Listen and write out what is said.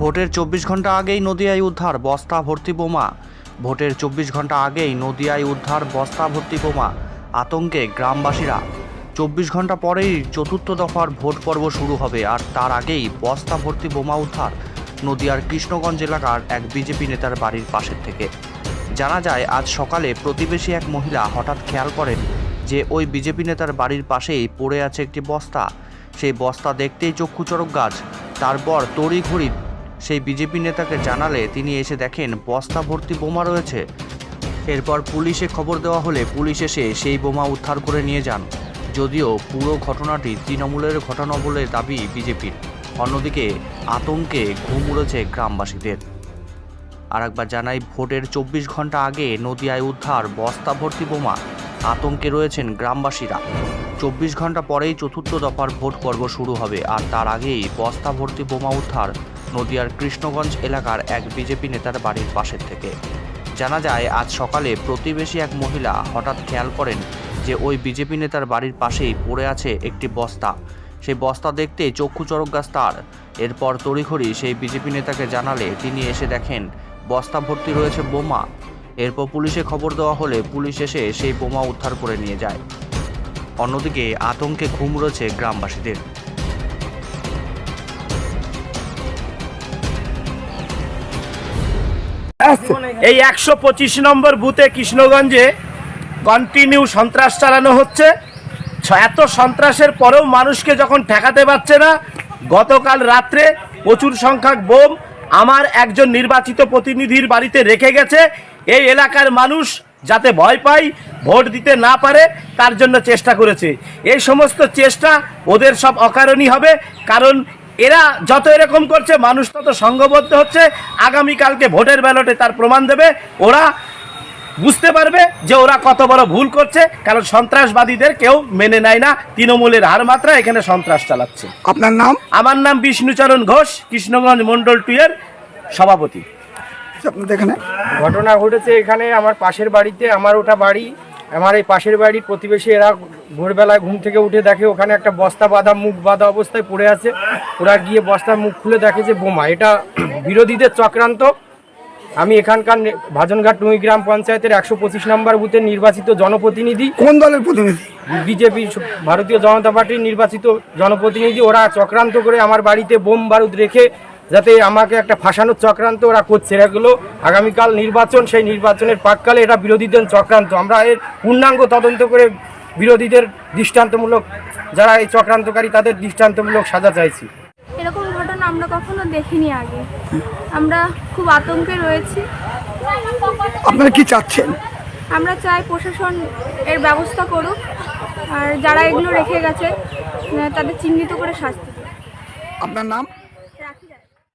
ভোটের চব্বিশ ঘণ্টা আগেই নদিয়ায় উদ্ধার বস্তা ভর্তি বোমা। ভোটের চব্বিশ ঘণ্টা আগেই নদিয়ায় উদ্ধার বস্তা ভর্তি বোমা, আতঙ্কে গ্রামবাসীরা। চব্বিশ ঘণ্টা পরেই চতুর্থ দফার ভোট পর্ব শুরু হবে আর তার আগেই বস্তা ভর্তি বোমা উদ্ধার নদিয়ার কৃষ্ণগঞ্জ এলাকার এক বিজেপি নেতার বাড়ির পাশের থেকে। জানা যায়, আজ সকালে প্রতিবেশী এক মহিলা হঠাৎ খেয়াল করেন যে ওই বিজেপি নেতার বাড়ির পাশেই পড়ে আছে একটি বস্তা। সেই বস্তা দেখতেই চক্ষুচরক গাছ, তারপর তড়িঘড়ি সেই বিজেপি নেতাকে জানালে তিনি এসে দেখেন বস্তা ভর্তি বোমা রয়েছে। এরপর পুলিশে খবর দেওয়া হলে পুলিশ এসে সেই বোমা উদ্ধার করে নিয়ে যান। যদিও পুরো ঘটনাটি তৃণমূলের ঘটনা বলে দাবি বিজেপির। অন্যদিকে আতঙ্কে ঘুম উড়েছে গ্রামবাসীদের। আর একবার জানাই, ভোটের চব্বিশ ঘণ্টা আগে নদিয়ায় উদ্ধার বস্তা ভর্তি বোমা। আতঙ্কে রয়েছেন গ্রামবাসীরা। চব্বিশ ঘণ্টা পরেই চতুর্থ দফার ভোট পর্ব শুরু হবে আর তার আগেই বস্তা ভর্তি বোমা উদ্ধার নদিয়ার কৃষ্ণগঞ্জ এলাকার এক বিজেপি নেতার বাড়ির পাশের থেকে। জানা যায়, আজ সকালে প্রতিবেশী এক মহিলা হঠাৎ খেয়াল করেন যে ওই বিজেপি নেতার বাড়ির পাশেই পড়ে আছে একটি বস্তা। সেই বস্তা দেখতে চক্ষু চরক গাছ তার। এরপর তড়িঘড়ি সেই বিজেপি নেতাকে জানালে, তিনি এসে দেখেন, বস্তা ভর্তি রয়েছে বোমা। এরপর পুলিশে খবর দেওয়া হলে পুলিশ এসে সেই বোমা উদ্ধার করে নিয়ে যায়। অন্যদিকে আতঙ্কে ঘুম রয়েছে গ্রামবাসীদের। এই একশো পঁচিশ নম্বর বুথে কৃষ্ণগঞ্জে কন্টিনিউ সন্ত্রাস চালানো হচ্ছে। এত সন্ত্রাসের পরেও মানুষকে যখন ঠেকাতে পারছে না, গতকাল রাত্রে প্রচুর সংখ্যক বোম আমার একজন নির্বাচিত প্রতিনিধির বাড়িতে রেখে গেছে। এই এলাকার মানুষ যাতে ভয় পায়, ভোট দিতে না পারে, তার জন্য চেষ্টা করেছে। এই সমস্ত চেষ্টা ওদের সব অকারণই হবে, কারণ এরা যত এরকম করছে মানুষ তত সংঘবদ্ধ হচ্ছে। আগামীকালকে ভোটের ব্যালটে তার প্রমাণ দেবে। ওরা বুঝতে পারবে যে ওরা কত বড় ভুল করছে কারণ সন্ত্রাসবাদীদের কেউ মেনে নেয় না। তৃণমূলের হার মাত্রা এখানে সন্ত্রাস চালাচ্ছে। আপনার নাম? আমার নাম বিষ্ণুচরণ ঘোষ কৃষ্ণগঞ্জ মন্ডল টু এর সভাপতি। আপনাদের এখানে? ঘটনা ঘটেছে এখানে আমার পাশের বাড়িতে আমার ওটা বাড়ি। আমার এই পাশের বাড়ির প্রতিবেশী এরা ভোরবেলায় ঘুম থেকে উঠে দেখে ওখানে একটা বস্তা বাঁধা মুখ বাঁধা অবস্থায় পড়ে আছে। ওরা গিয়ে বস্তার মুখ খুলে দেখে যে বোমা এটা বিরোধীদের চক্রান্ত। আমি এখানকার ভাজনঘাট টুই গ্রাম পঞ্চায়েতের একশো পঁচিশ নম্বর বুথের নির্বাচিত জনপ্রতিনিধি। কোন দলের প্রতিনিধি? বিজেপি ভারতীয় জনতা পার্টির নির্বাচিত জনপ্রতিনিধি ওরা চক্রান্ত করে আমার বাড়িতে বোম বারুদ রেখে যাতে আমাকে একটা ফাঁসানোর চক্রান্ত ওরা করছে। এগুলো আগামীকাল নির্বাচন সেই নির্বাচনের পাককালে এটা বিরোধীদের চক্রান্ত। আমরা এর পূর্ণাঙ্গ তদন্ত করে বিরোধীদের দৃষ্টান্তমূলক যারা এই চক্রান্তকারী তাদের দৃষ্টান্তমূলক সাজা চাইছি। এরকম ঘটনা আমরা কখনো দেখিনি আগে। আমরা খুব আতঙ্কে রয়েছি। আপনারা কি চাচ্ছেন? আমরা চাই প্রশাসন এর ব্যবস্থা করুক আর যারা এগুলো রেখে গেছে তাদের চিহ্নিত করে শাস্তি আপনার নাম?